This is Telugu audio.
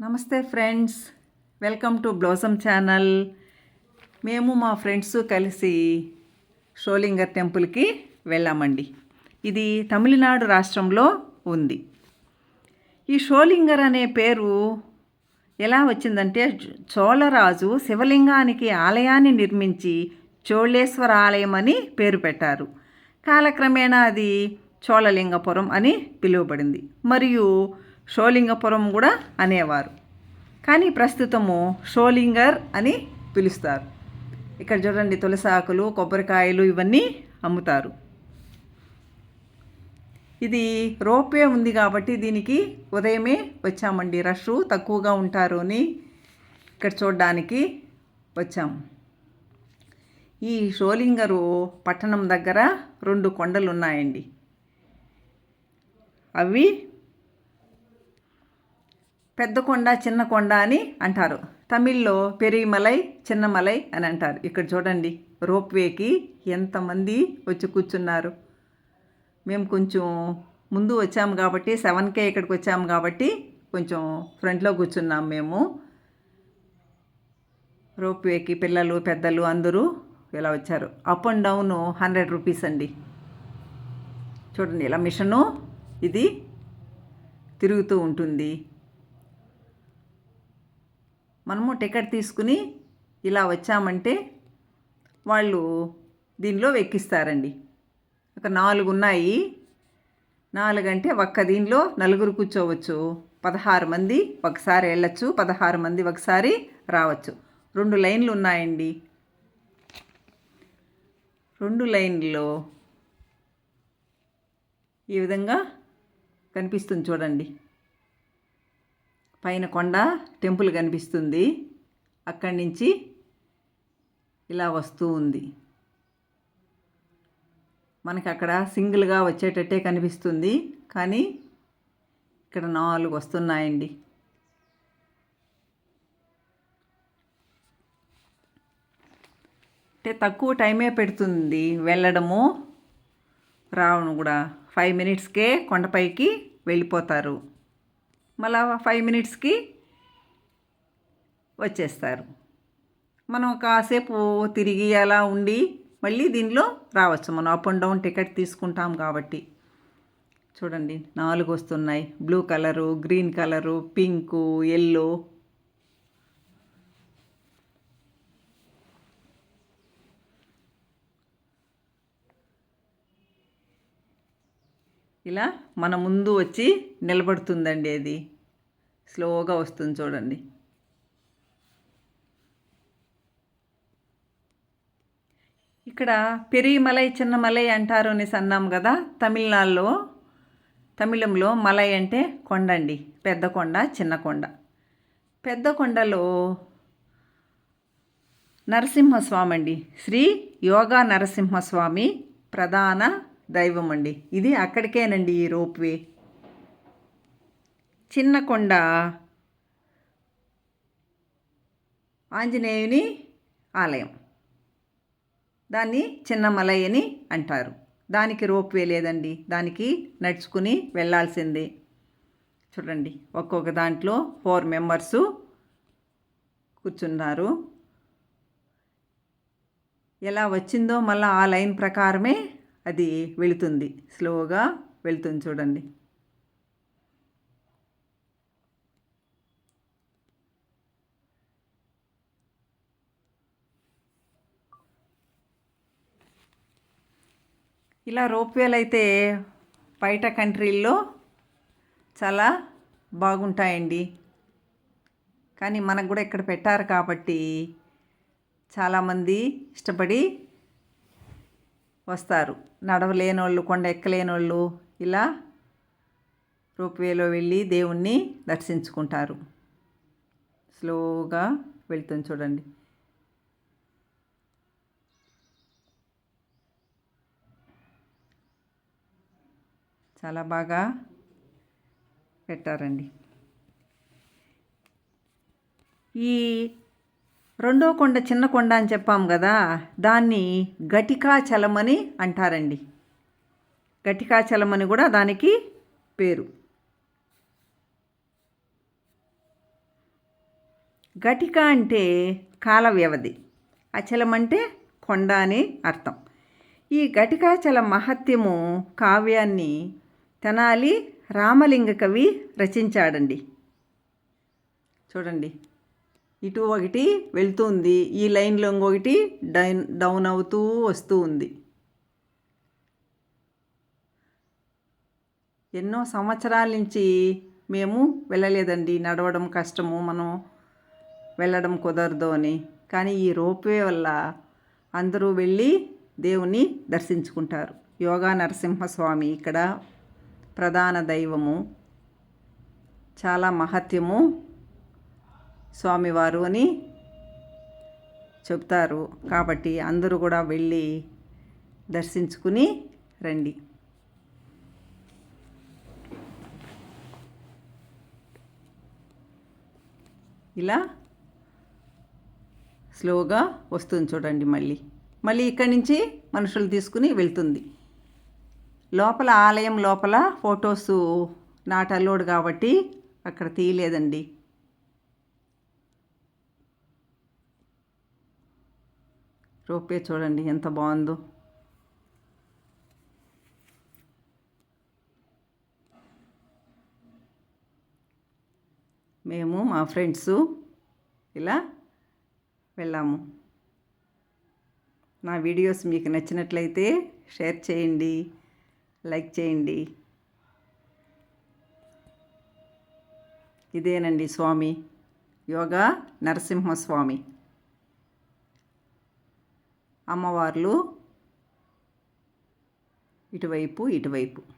నమస్తే friends. Welcome to Blossom channel. మేము మా ఫ్రెండ్స్ కలిసి షోలింగర్ టెంపుల్కి వెళ్ళామండి. ఇది తమిళనాడు రాష్ట్రంలో ఉంది. ఈ షోలింగర్ అనే పేరు ఎలా వచ్చిందంటే చోళరాజు శివలింగానికి ఆలయాన్ని నిర్మించి చోళేశ్వర ఆలయం అని పేరు పెట్టారు. కాలక్రమేణా అది చోళలింగపురం అని పిలువబడింది. మరియు షోలింగపురం కూడా అనేవారు. కానీ ప్రస్తుతము షోలింగర్ అని పిలుస్తారు. ఇక్కడ చూడండి తులసాకులు కొబ్బరికాయలు ఇవన్నీ అమ్ముతారు. ఇది రోపే ఉంది కాబట్టి దీనికి ఉదయమే వచ్చామండి. రష్ తక్కువగా ఉంటారు అని ఇక్కడ చూడడానికి వచ్చాం. ఈ షోలింగరు పట్టణం దగ్గర రెండు కొండలు ఉన్నాయండి అవి పెద్ద కొండ చిన్న కొండ అని అంటారు. తమిళ్ళో పెరిమలై చిన్నమలై అని అంటారు. ఇక్కడ చూడండి రోప్వేకి ఎంతమంది వచ్చి కూర్చున్నారు. మేము కొంచెం ముందు వచ్చాము కాబట్టి సెవెన్కే ఇక్కడికి వచ్చాము కాబట్టి కొంచెం ఫ్రంట్లో కూర్చున్నాం మేము. రోప్వేకి పిల్లలు పెద్దలు అందరూ ఇలా వచ్చారు. Up and down hundred rupees అండి. చూడండి ఇలా మిషను ఇది తిరుగుతూ ఉంటుంది. మనము టికెట్ తీసుకుని ఇలా వచ్చామంటే వాళ్ళు దీనిలో ఎక్కిస్తారండి ఒక నాలుగు ఉన్నాయి. నాలుగు అంటే ఒక్క దీనిలో నలుగురు కూర్చోవచ్చు. పదహారు మంది ఒకసారి వెళ్ళచ్చు పదహారు మంది ఒకసారి రావచ్చు. రెండు లైన్లు ఉన్నాయండి. రెండు లైన్లో ఈ విధంగా కనిపిస్తుంది చూడండి. పైన కొండ టెంపుల్ కనిపిస్తుంది. అక్కడి నుంచి ఇలా వస్తూ ఉంది. మనకి అక్కడ సింగిల్గా వచ్చేటట్టే కనిపిస్తుంది. కానీ ఇక్కడ నాలుగు వస్తున్నాయండి. అంటే తక్కువ టైమే పెడుతుంది వెళ్ళడము. రావడం కూడా. ఫైవ్ మినిట్స్కే కొండపైకి వెళ్ళిపోతారు. మళ్ళా ఫైవ్ మినిట్స్కి వచ్చేస్తారు. మనం కాసేపు తిరిగి అలా ఉండి మళ్ళీ దీనిలో రావచ్చు. మనం అప్ అండ్ డౌన్ టికెట్ తీసుకుంటాం కాబట్టి. చూడండి నాలుగు వస్తున్నాయి. Blue colour green colour pink yellow ఇలా మన ముందు వచ్చి నిలబడుతుందండి అది. స్లోగా వస్తుంది చూడండి. ఇక్కడ పెరిమలై చిన్న మలై అంటారు అనేసి అన్నాం కదా తమిళనాడులో. తమిళంలో మలై అంటే కొండ అండి పెద్ద కొండ చిన్న కొండ. పెద్ద కొండలో నరసింహస్వామి అండి శ్రీ యోగా నరసింహస్వామి ప్రధాన దైవం అండి ఇది అక్కడికేనండి ఈ రోప్వే చిన్న కొండ. ఆంజనేయుని ఆలయం. దాన్ని చిన్నమలై అని అంటారు. దానికి రోప్వే లేదండి. దానికి నడుచుకుని వెళ్ళాల్సిందే. చూడండి ఒక్కొక్క దాంట్లో ఫోర్ మెంబర్సు కూర్చున్నారు. ఎలా వచ్చిందో మళ్ళీ ఆ లైన్ ప్రకారమే అది వెళుతుంది. స్లోగా వెళుతుంది చూడండి. ఇలా రోప్వేలు అయితే బయట కంట్రీల్లో చాలా బాగుంటాయండి. కానీ మనకు కూడా ఇక్కడ పెట్టారు కాబట్టి చాలామంది ఇష్టపడి వస్తారు. నడవలేని వాళ్ళు కొండ ఎక్కలేని వాళ్ళు ఇలా రోప్వేలో వెళ్ళి దేవుణ్ణి దర్శించుకుంటారు. స్లోగా వెళ్తుంది చూడండి. చాలా బాగా పెట్టారండి. ఈ రెండో కొండ చిన్న కొండ అని చెప్పాం కదా దాన్ని ఘటికాచలం అని అంటారండి. ఘటికాచలం అని కూడా దానికి పేరు. ఘటిక అంటే కాల వ్యవధి అచలం అంటే కొండ అని అర్థం. ఈ ఘటికాచల మహత్యము కావ్యాన్ని తెనాలి రామలింగ కవి రచించాడండి. చూడండి. ఇటు ఒకటి వెళ్తుంది ఈ లైన్లో ఇంకొకటి డైన్ డౌన్ అవుతూ వస్తూ ఉంది ఎన్నో సంవత్సరాల నుంచి మేము వెళ్ళలేదండి. నడవడం కష్టము మనం వెళ్ళడం కుదరదు అని. కానీ ఈ రోప్వే వల్ల అందరూ వెళ్ళి దేవుని దర్శించుకుంటారు. యోగా నరసింహస్వామి ఇక్కడ ప్రధాన దైవము. చాలా మహత్యము. స్వామివారు అని చెప్తారు. కాబట్టి అందరూ కూడా వెళ్ళి దర్శించుకుని రండి. ఇలా స్లోగా వస్తుంది చూడండి మళ్ళీ. మళ్ళీ ఇక్కడి నుంచి మనుషులు తీసుకుని వెళ్తుంది. లోపల ఆలయం లోపల ఫొటోస్ నాట్ అలోడ్ కాబట్టి అక్కడ తీయలేదండి. రోపే చూడండి ఎంత బాగుందో. మేము మా ఫ్రెండ్స్ ఇలా వెళ్ళాము. నా వీడియోస్ మీకు నచ్చినట్లయితే షేర్ చేయండి లైక్ చేయండి. ఇదేనండి స్వామి యోగా నరసింహస్వామి. అమ్మవార్లు ఇటువైపు ఇటువైపు.